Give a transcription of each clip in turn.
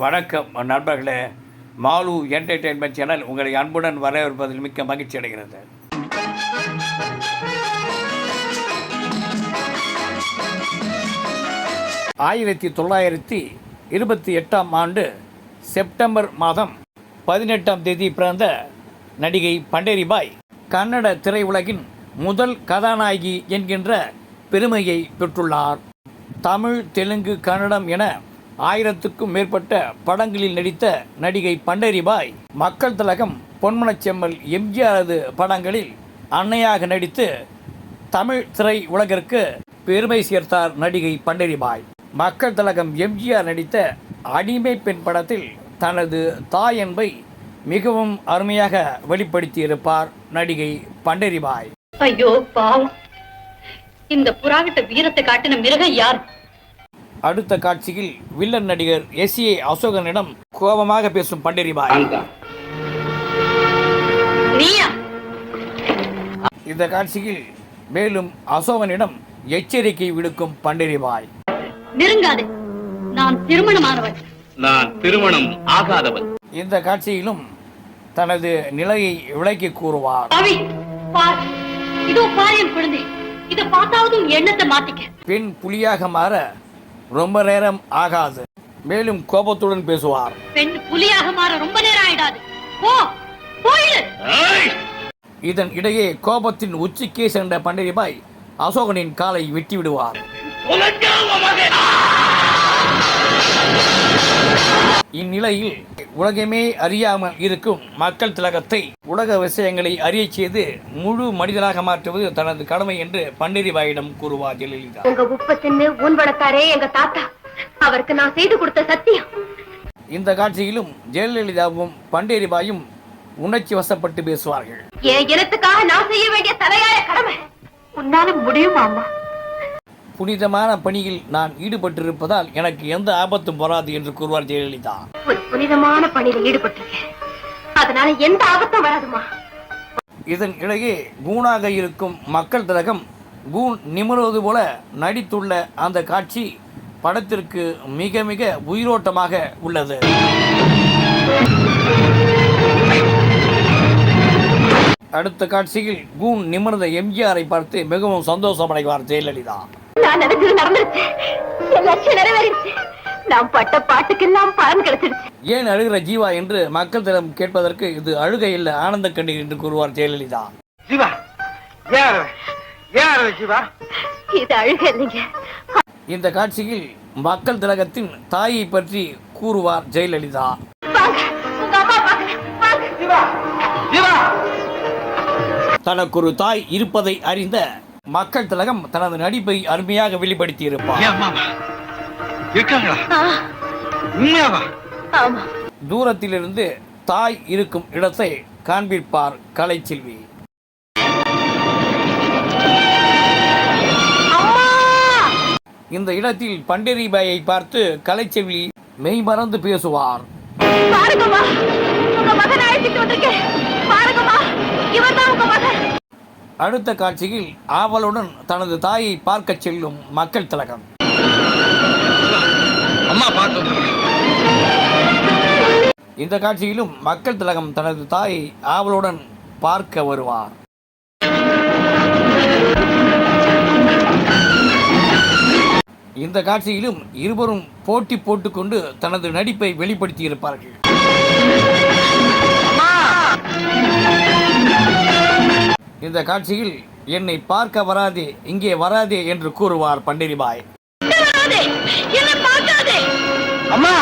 வணக்கம் நண்பர்களே. Mall entertainment channel உங்களை அன்புடன் வரவேற்பதில் மிக்க மகிழ்ச்சி அடைகிறது. ஆயிரத்தி தொள்ளாயிரத்தி இருபத்தி எட்டாம் ஆண்டு செப்டம்பர் மாதம் பதினெட்டாம் தேதி பிறந்த நடிகை பண்டேரிபாய் கன்னட திரையுலகின் முதல் கதாநாயகி என்கின்ற பெருமையை பெற்றுள்ளார். தமிழ் தெலுங்கு கன்னடம் என ஆயிரத்துக்கும் மேற்பட்ட படங்களில் நடித்த நடிகை பண்டரிபாய் மக்கள் திலகம் பொன்மனச்செம்மல் எம்ஜிஆரது படங்களில் அன்னையாக நடித்து தமிழ் திரை உலகிற்கு பெருமை சேர்த்தார் நடிகை பண்டரிபாய். மக்கள் திலகம் எம்ஜிஆர் நடித்த அடிமை பெண் படத்தில் தனது தாய் என்பை மிகவும் அருமையாக வெளிப்படுத்தியிருப்பார் நடிகை பண்டரிபாய். ஐயோ பாவம். இந்த புறாவிட்ட வீரத்தை காட்டின மிருகம் யார்? அடுத்த காட்சியில் வில்லன் நடிகர் எஸ் ஏ அசோகனிடம் கோபமாக பேசும் பண்டரிபாய் நீயா? இந்த காட்சியில் மேலும் அசோகனிடம் எச்சரிக்கை விடுக்கும் பண்டரிபாய் நெருங்காதே. நான் திருமணமானவன். நான் திருமணம் ஆகாதவன். இந்த காட்சியிலும் தனது நிலையை விளக்கி கூறுவார். இதோ பார் என் குழந்தை. இத பார்த்தாவது உன் எண்ணத்தை மாத்திக்க. பெண் புலியாக மாற ரொம்ப நேரம் ஆகாது. மேலும் கோபத்துடன் பேசுவார். பெண் புலியாக மாற ரொம்ப நேரம் ஆயிடாது. இதன் இடையே கோபத்தின் உச்சிக்கே சென்ற பண்டரிபாய் அசோகனின் காலை வெட்டி விடுவார் இந்நிலையில் உலகமே அறியாமல் இருக்கும் மக்கள் திலகத்தை உலக விஷயங்களை அறியச் செய்து முழு மனிதனாக மாற்றுவது தனது கடமை என்று பண்டரிபாயிடம் கூறுவார் ஜெயலலிதா. உங்க உப்ப தின்னு ஊன் வளர்த்தாரே எங்க தாத்தா. அவருக்கு நான் செய்து கொடுத்த சத்தியம். இந்த காட்சியிலும் ஜெயலலிதாவும் பண்டேரிபாயும் உணர்ச்சி வசப்பட்டு பேசுவார்கள். என் இனத்துக்காக நான் செய்ய வேண்டிய தலையாய கடமை. உன்னால முடியுமா அம்மா? புனிதமான பணியில் நான் ஈடுபட்டிருப்பதால் எனக்கு எந்த ஆபத்தும் வராது என்று கூறுவார் ஜெயலலிதா. புனிதமான பணியில ஈடுபட்டிருக்கேன். அதனால எந்த ஆபத்தும் வராதுமா? இதன் இடையே கூணாக இருக்கும் மக்கள் திலகம் கூண் நிமிர்வது போல நடித்துள்ள அந்த காட்சி படத்திற்கு மிக மிக உயிரோட்டமாக உள்ளது. அடுத்த காட்சியில் கூண் நிமிர்ந்த எம்ஜிஆரை பார்த்து மிகவும் சந்தோஷமடைவார் ஜெயலலிதா. நான் நினைச்சது நடந்துருச்சு. என் லட்சியம் நிறைவேறிடுச்சு. நான் பட்ட பாட்டுக்கெல்லாம் பலன் கிடைச்சிடுச்சு. ஏன் அழுகிற ஜீவா என்று மக்கள் திலம் கேட்பதற்கு இது அழுகை இல்லை ஆனந்த கண்ணீர் என்று கூறுவார் ஜெயலலிதா. சிவா ஏன் சிவா இது அழுக இல்லைங்க. இந்த காட்சியில் மக்கள் திலகத்தின் தாயை பற்றி கூறுவார் ஜெயலலிதா. தனக்கு ஒரு தாய் இருப்பதை அறிந்த மக்கள் திலகம் தனது நடிப்பை அருமையாக வெளிப்படுத்தி இருப்பார் தூரத்திலிருந்து தாய் இருக்கும் இடத்தை காண்பிப்பார் கலைச்செல்வி. இந்த இடத்தில் பண்டரிபாயை பார்த்து கலைச்செல்வி மெய் மறந்து பேசுவார் அடுத்த காட்சியில் ஆவலுடன் தனது தாயை பார்க்கச் செல்லும் மக்கள் திலகம். இந்த காட்சியிலும் மக்கள் திலகம் தனது தாயை ஆவலுடன் பார்க்க வருவார். இந்த காட்சியிலும் இருவரும் போட்டி போட்டுக்கொண்டு தனது நடிப்பை வெளிப்படுத்தி இந்த காட்சியில் என்னை பார்க்க வராதே இங்கே வராதே என்று கூறுவார் பண்டரிபாய் வராதே என்னை பார்க்காதே. அம்மா!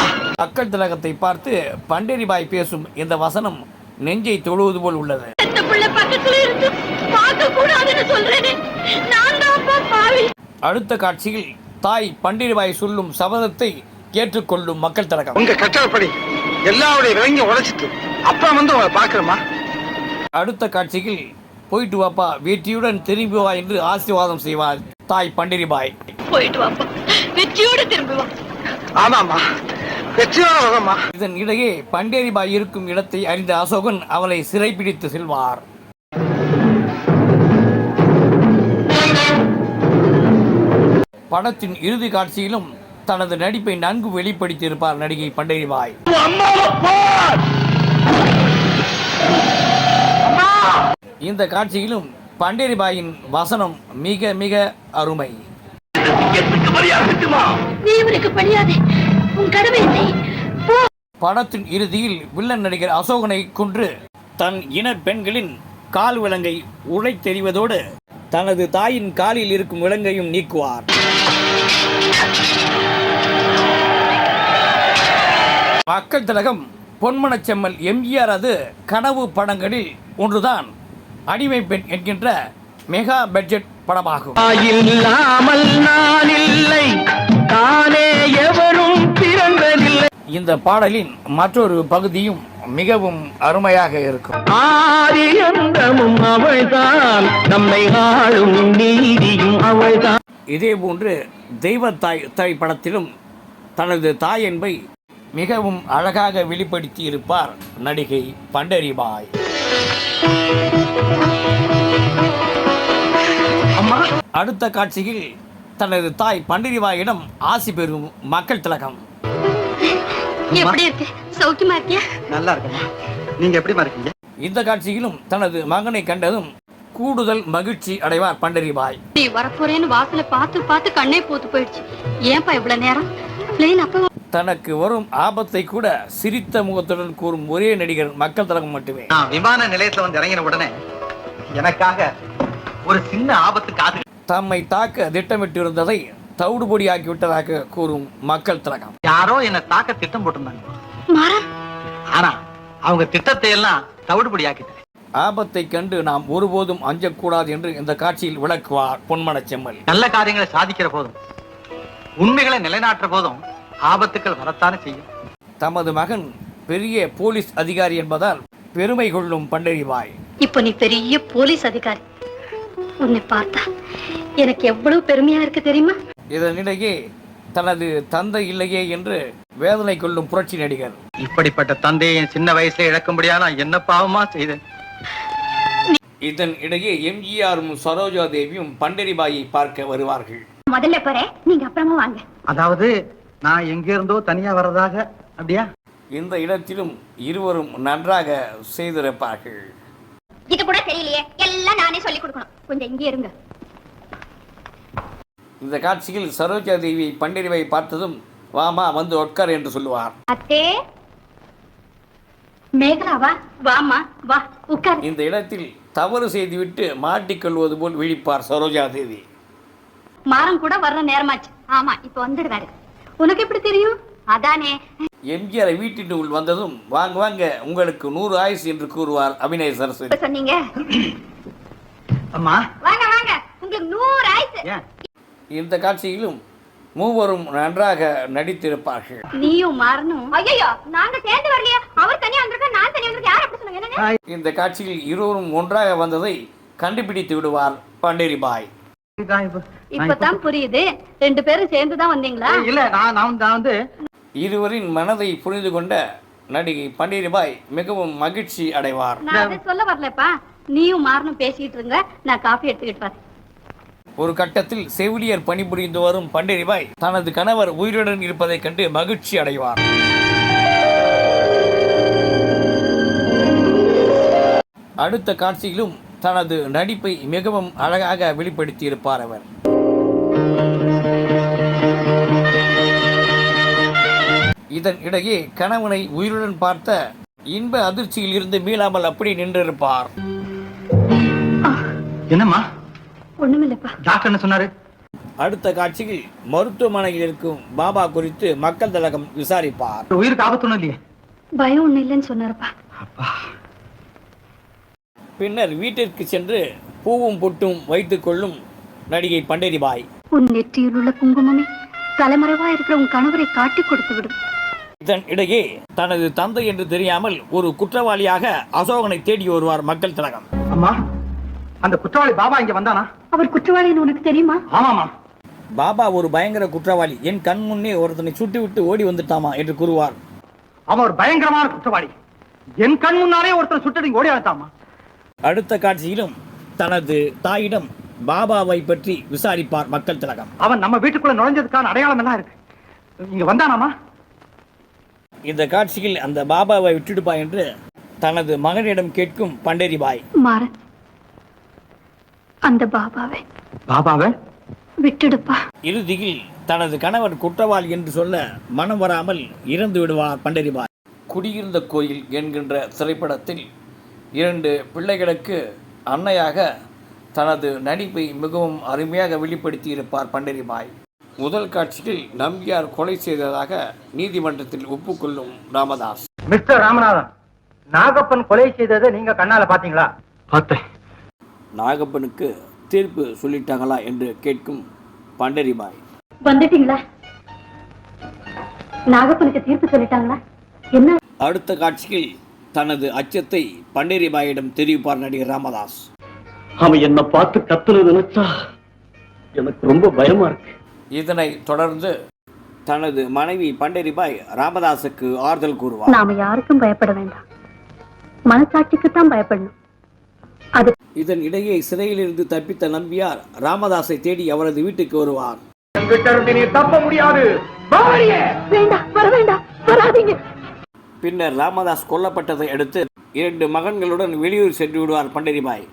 மக்கள் திலகத்தை பார்த்து பண்டரிபாய் பேசும் இந்த வசனம் நெஞ்சை தொழுவது போல் உள்ளது. பெத்த புள்ள பக்கத்துல இருந்து பார்க்க கூடாதுன்னு சொல்றேனே. நான் தான் பாவி. அடுத்த காட்சியில் தாய் பண்டிரிபாய் சொல்லும் சபதத்தை ஏற்றுக்கொள்ளும் மக்கள் திலகம். உங்க கட்டளப்படி எல்லாருடைய விலங்கி உடைச்சிட்டு அப்புறம் வந்து உங்களை அடுத்த காட்சியில் போயிட்டு வாப்பா வெற்றியுடன் திரும்பி வா என்று ஆசீர்வாதம் செய்வார் தாய் பண்டிரிபாய். போயிட்டு வாப்பா. வெற்றியோட திரும்பி வா. ஆமாம்மா. இதன் இடையே பண்டேரிபாய் இருக்கும் இடத்தை அறிந்த அசோகன் அவளை சிறைப்பிடித்து செல்வார். படத்தின் இறுதி காட்சியிலும் தனது நடிப்பை நன்கு வெளிப்படுத்தியிருப்பார் நடிகை பண்டரிபாய். இந்த காட்சியிலும் பண்டரிபாயின் வசனம் மிக மிக அருமை. படத்தின் இறுதியில் வில்லன் நடிகர் அசோகனை கொன்று தன் இன பெண்களின் கால் விலங்கை உடைத்தெறிவதோடு தனது தாயின் காலில் இருக்கும் விலங்கையும் நீக்குவார். மக்கள் திலகம் பொன்மனச் செம்மல் எம்ஜிஆர் அது கனவு படங்களில் ஒன்றுதான். அடிமை பெண் என்கின்ற மெகா பட்ஜெட் படமாகும். இல்லாமல் நான் இல்லை. தானே எவரும் பிறந்ததில்லை. இந்த பாடலின் மற்றொரு பகுதியும் மிகவும் அருமையாக இருக்கும். ஆதி அந்தமும் அவள்தான். நம்மை ஆளும் நீதியும் அவள்தான். இதேபோன்று தெய்வத்தாய் திரைப்படத்திலும் தனது தாய் என்பை மிகவும் அழகாக வெளிப்படுத்தி இருப்பார் நடிகை பண்டரிபாய். அடுத்த காட்சியில் தனது தாய் பண்டரிபாயிடம் ஆசி பெறும் மக்கள் திலகம். எப்படி இருக்கு? சௌக்கியமா இருக்கியா? நல்லா இருக்கம்மா. நீங்க எப்படிமா இருக்கீங்க? இந்த காட்சியிலும் தனது மகனை கண்டதும் கூடுதல் மகிழ்ச்சி அடைவார் பண்டரிபாய் நீ வரப்போறேன்னு வாசல பார்த்து பார்த்து கண்ணே போத்து போயிடுச்சு. ஏன்பா இவ்வளவு நேரம்? பிளேன் அப்ப தனக்கு வரும் ஆபத்தை கூட சிரித்த முகத்துடன் கூறும் ஒரே நடிகர் மக்கள் திலகம் மட்டுமே. விமான நிலையத்துல வந்து இறங்கின உடனே எனக்காக ஒரு சின்ன ஆபத்து காது தம்மை தாக்க திட்டமிட்டிருந்ததை தவிடுபொடியாக்கி விட்டதாக கூறும் மக்கள் திலகம். யாரோ என்ன தாக்க திட்டம் போட்டிருந்தாங்க. ஆனா அவங்க திட்டத்தை எல்லாம் தவிடுபடி ஆக்கிட்டேன் ஆபத்தை கண்டு நாம் ஒருபோதும் அஞ்சக்கூடாது என்று இந்த காட்சியில் விளக்குவார் பொன்மனச் செம்மல் நல்ல காரியங்களை சாதிக்கிற போதும் உண்மைகளை நிலைநாட்டுற போதும் ஆபத்துக்கள் வரத்தானே செய்யும். தமது மகன் பெரிய போலீஸ் அதிகாரி என்பதால் பெருமை கொள்ளும் பண்டரிபாய் இப்ப நீ பெரிய போலீஸ் அதிகாரி. உன்னை பார்த்தா எனக்கு எவ்வளவு பெருமையா இருக்கு தெரியுமா? இதனிடையே தனது தந்தை இல்லையே என்று வேதனை கொள்ளும் புரட்சி நடிகர். இப்படிப்பட்ட தந்தையை சின்ன வயசுல இழக்கும்படியா நான் என்ன பாவமா செய்தேன்? இதன் இடையே எம்ஜிஆரும் சரோஜா தேவியும் பண்டரிபாயை பார்க்க வருவார்கள். முதல்ல போற நீங்க அப்புறமா வாங்க. அதாவது நான் எங்க இருந்தோ தனியா வர்றதாக அப்படியா? இந்த இடத்திலும் இருவரும் நன்றாக செய்திருப்பார்கள். இது கூட தெரியலையே. எல்லாம் நானே சொல்லி கொடுக்கணும். கொஞ்சம் இங்கே இருங்க. இந்த காட்சியில் சரோஜா தேவி பண்டரிபாய் பார்த்ததும் வாமா வந்து உட்கார் என்று சொல்லுவார். அத்தே மேகலாவா வாமா வா உட்கார். இந்த இடத்தில் தவறு செய்துவிட்டு மாட்டிக்கொள்வது போல் விழிப்பார் சரோஜா தேவி. மாறம் கூட வர்ற நேரமாச்சு. ஆமா இப்ப வந்துடுவாரு. உனக்கு எப்படி தெரியும்? அதானே. எம்ஜிஆர் வீட்டினுள் வந்ததும் வாங்க வாங்க உங்களுக்கு நூறு ஆயுசு என்று கூறுவார் அபிநய சரஸ்வதி. இப்ப சொன்னீங்க. அம்மா. வாங்க வாங்க உங்களுக்கு நூறு ஏன்? இந்த காட்சியிலும் மூவரும் நன்றாக நடித்திருப்பார்கள். நீயும் மாறணும். ஐயோ நாங்க சேர்ந்து வரலையா. அவர் தனியா வந்திருக்க நான் தனியா வந்திருக்க? யார் அப்படி சொன்னாங்க? என்னங்க? இந்த காட்சியில் இருவரும் ஒன்றாக வந்ததை கண்டுபிடித்து விடுவார் இப்ப- நான் இப்பதான் புரியுது. ரெண்டு பேரும் சேர்ந்து தான் வந்தீங்களா இல்ல நான் நான் நான் வந்து இருவரின் மனதை புரிந்து கொண்ட நடிகை பண்டரிபாய் மிகவும் மகிழ்ச்சி அடைவார். நான் அதை சொல்ல வரலப்பா. நீயும் மாறனும் பேசிட்டு இருங்க. நான் காஃபி எடுத்துக்கிட்டு வரேன். ஒரு கட்டத்தில் செவிலியர் பணிபுரிந்து வரும் பண்டரிபாய் தனது கணவர் உயிருடன் இருப்பதைக் கண்டு மகிழ்ச்சி அடைவார். அடுத்த காட்சியிலும் தனது நடிப்பை மிகவும் அழகாக வெளிப்படுத்தியிருப்பார் அவர். இதன் இடையே கணவனை உயிருடன் பார்த்த இன்ப அதிர்ச்சியில் இருந்து மீளாமல் அப்படி நின்றிருப்பார். என்னம்மா? ஒண்ணுமில்லப்பா. டாக்டர் என்ன சொன்னாரு? அடுத்த காட்சியில் மருத்துவமனையில் இருக்கும் பாபா குறித்து மக்கள் தலகம் விசாரிப்பார். உயிருக்கு ஆபத்து ஒண்ணும் இல்லையே? பயம் ஒண்ணு இல்லைன்னு சொன்னாருப்பா. பின்னர் வீட்டிற்கு சென்று பூவும் பொட்டும் வைத்துக் கொள்ளும் நடிகை பண்டரிபாய். உன் நெற்றியில் உள்ள குங்குமமே தலைமறைவா இருக்கிற உன் கணவரை காட்டி கொடுத்து விடும். இதன் இடையே தனது தந்தை என்று தெரியாமல் ஒரு குற்றவாளியாக அசோகனை தேடி வருவார் மக்கள் திலகம். அம்மா அந்த குற்றவாளி பாபா இங்க வந்தானா? அவர் குற்றவாளின்னு உனக்கு தெரியுமா? ஆமாமா பாபா ஒரு பயங்கர குற்றவாளி. என் கண் முன்னே ஒருத்தனை சுட்டுவிட்டு ஓடி வந்துட்டாமா என்று கூறுவார். அவன் ஒரு பயங்கரமான குற்றவாளி. என் கண் முன்னாலே ஒருத்தர் சுட்டடி ஓடி அழைத்தாமா அடுத்த காட்சியிலும் தனது தாயிடம் பாபாவை பற்றி விசாரிப்பார் மக்கள் திலகம். அவன் நம்ம வீட்டுக்குள்ள நுழைஞ்சதுக்கான அடையாளம் எல்லாம் இருக்கு. இங்க வந்தானாமா இந்த காட்சியில் அந்த பாபாவை விட்டுடுப்பா என்று தனது மகனிடம் கேட்கும் பண்டரிபாய் மாறன் அந்த பாபாவை பாபாவே? விட்டுடுப்பா இறுதியில் தனது கணவர் குற்றவாளி என்று சொல்ல மனம் வராமல் இறந்து விடுவார் பண்டரிபாய் குடியிருந்த கோயில் என்கின்ற திரைப்படத்தில் இரண்டு பிள்ளைகளுக்கு அன்னையாக தனது நடிப்பை மிகவும் அருமையாக வெளிப்படுத்தியிருப்பார் பண்டரிபாய் முதல் காட்சியில் நம்பியார் கொலை செய்ததாக நீதிமன்றத்தில் ஒப்புக்கொள்ளும் ராமதாஸ். மிஸ்டர் ராமநாதன் நாகப்பன் கொலை செய்ததை நீங்க கண்ணால பாத்தீங்களா பார்த்தேன். நாகப்பனுக்கு தீர்ப்பு சொல்லிட்டாங்களா என்று கேட்கும் பண்டரிபாய் வந்துட்டீங்களா? நாகப்பனுக்கு தீர்ப்பு சொல்லிட்டாங்களா? என்ன? அடுத்த காட்சியில் தனது அச்சத்தை பண்டரிபாயிடம் தெரிவிப்பார் நடிகர் ராமதாஸ். அவன் என்ன பார்த்து கத்துனது நினைச்சா எனக்கு ரொம்ப பயமா இருக்கு. இதனை தொடர்ந்து தனது மனைவி பண்டரிபாய் ராமதாஸுக்கு ஆறுதல் கூறுவார். நாம யாருக்கும் பயப்பட வேண்டாம். மனசாட்சிக்கு தான் பயப்படணும். அது இதன் இடையே சிறையிலிருந்து தப்பித்த நம்பியார் ராமதாஸை தேடி அவரது வீட்டுக்கு வருவார். நீ தப்ப முடியாது. பின்னர் ராமதாஸ் கொல்லப்பட்டதை அடுத்து இரண்டு மகன்களுடன் வெளியூர் சென்று விடுவார் பண்டரிபாய்.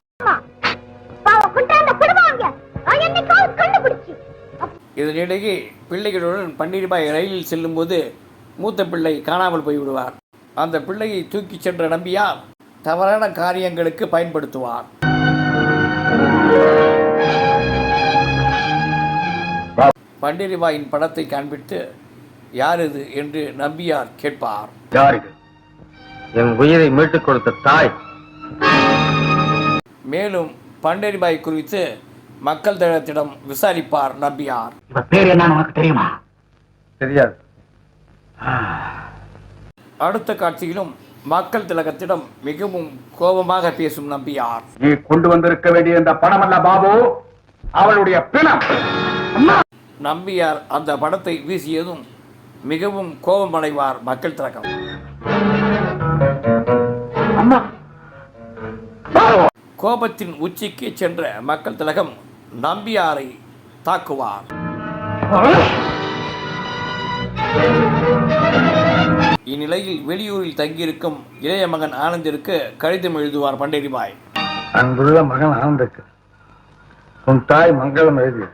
இதனிடையே பிள்ளைகளுடன் பண்டரிபாய் ரயிலில் செல்லும்போது மூத்த பிள்ளை காணாமல் போய்விடுவார். அந்த பிள்ளையை தூக்கிச் சென்ற நம்பியார் தவறான காரியங்களுக்கு பயன்படுத்துவார். பண்டிரிபாயின் படத்தை காண்பித்து யார் இது? என்று நம்பியார் கேட்பார். என் உயிரை மீட்டுக் கொடுத்த தாய். மேலும் பண்டரிபாய் குறித்து மக்கள் தளத்திடம் விசாரிப்பார் நம்பியார் பேர் என்ன தெரியுமா? தெரியாது. அடுத்த காட்சியிலும் மக்கள் திலகத்திடம் மிகவும் கோபமாக பேசும் நம்பியார் நீ கொண்டு வந்திருக்க வேண்டிய இந்த பணம் அல்ல பாபு. அவளுடைய பிணம். நம்பியார் அந்த படத்தை வீசியதும் மிகவும் கோபமடைவார் மக்கள் திலகம். கோபத்தின் உச்சிக்கு சென்ற மக்கள் திலகம் நம்பியாரை தாக்குவார். இந்நிலையில் வெளியூரில் தங்கியிருக்கும் இளைய மகன் ஆனந்திற்கு கடிதம் எழுதுவார் பண்டரிபாய். அன்புள்ள மகன் ஆனந்துக்கு உன் தாய் மங்களம் எழுதிய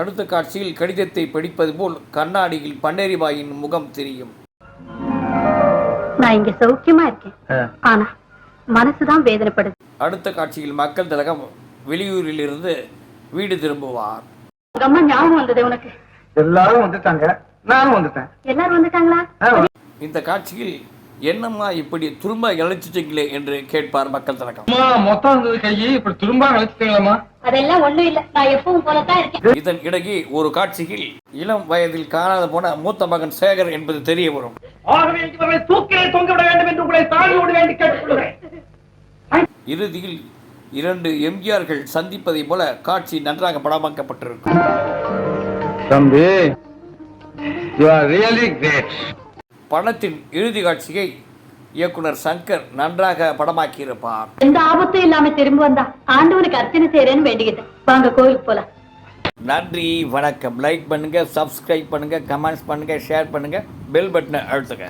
அடுத்த காட்சியில் கடிதத்தை படிப்பது போல் கண்ணாடியில் பண்டரிபாயின் முகம் தெரியும். நான் இங்க சௌக்கியமா இருக்கேன். ஆனா மனசுதான் வேதனைப்படுது. அடுத்த காட்சியில் மக்கள் திலகம் வெளியூரில் இருந்து வீடு திரும்புவார். உங்க அம்மா ஞாபகம் வந்தது உனக்கு? எல்லாரும் வந்துட்டாங்க. நானும் வந்துட்டேன். எல்லாரும் வந்துட்டாங்களா? இந்த காட்சியில் என்னம்மா இப்படி துரும்ப இழைச்சிட்டீங்களே என்று கேட்பார் மக்கள் திலகம் மொத்தம் இருந்தது கையை இப்படி திரும்ப அழைச்சிட்டீங்களா அதெல்லாம் ஒண்ணும் இல்ல. நான் எப்பவும் போலத்தான் இருக்கேன். இதன் இடையே ஒரு காட்சியில் இளம் வயதில் காணாத போன மூத்த மகன் சேகர் என்பது தெரிய வரும். ஆகவே இவர்களை தூக்கிலே தொங்கவிட வேண்டும் என்று உங்களை தாழ்வோடு வேண்டி கேட்டுக்கொள்கிறேன். இறுதியில் இரண்டு எம்ஜிஆர்கள் சந்திப்பதை போல காட்சி நன்றாக படமாக்கப்பட்டிருக்கும். படத்தின் இறுதி காட்சியை இயக்குனர் சங்கர் நன்றாக படமாக்கியிருப்பார். எந்த ஆபத்தும் இல்லாம திரும்ப வந்தா ஆண்டவனுக்கு அர்ச்சனை செய்யறேன்னு வேண்டிக்கிட்டேன் வாங்க கோயிலுக்கு போலாம். நன்றி வணக்கம். லைக் பண்ணுங்க சப்ஸ்கிரைப் பண்ணுங்க கமெண்ட்ஸ் பண்ணுங்க ஷேர் பண்ணுங்க பெல் பட்டனை அழுத்துங்க.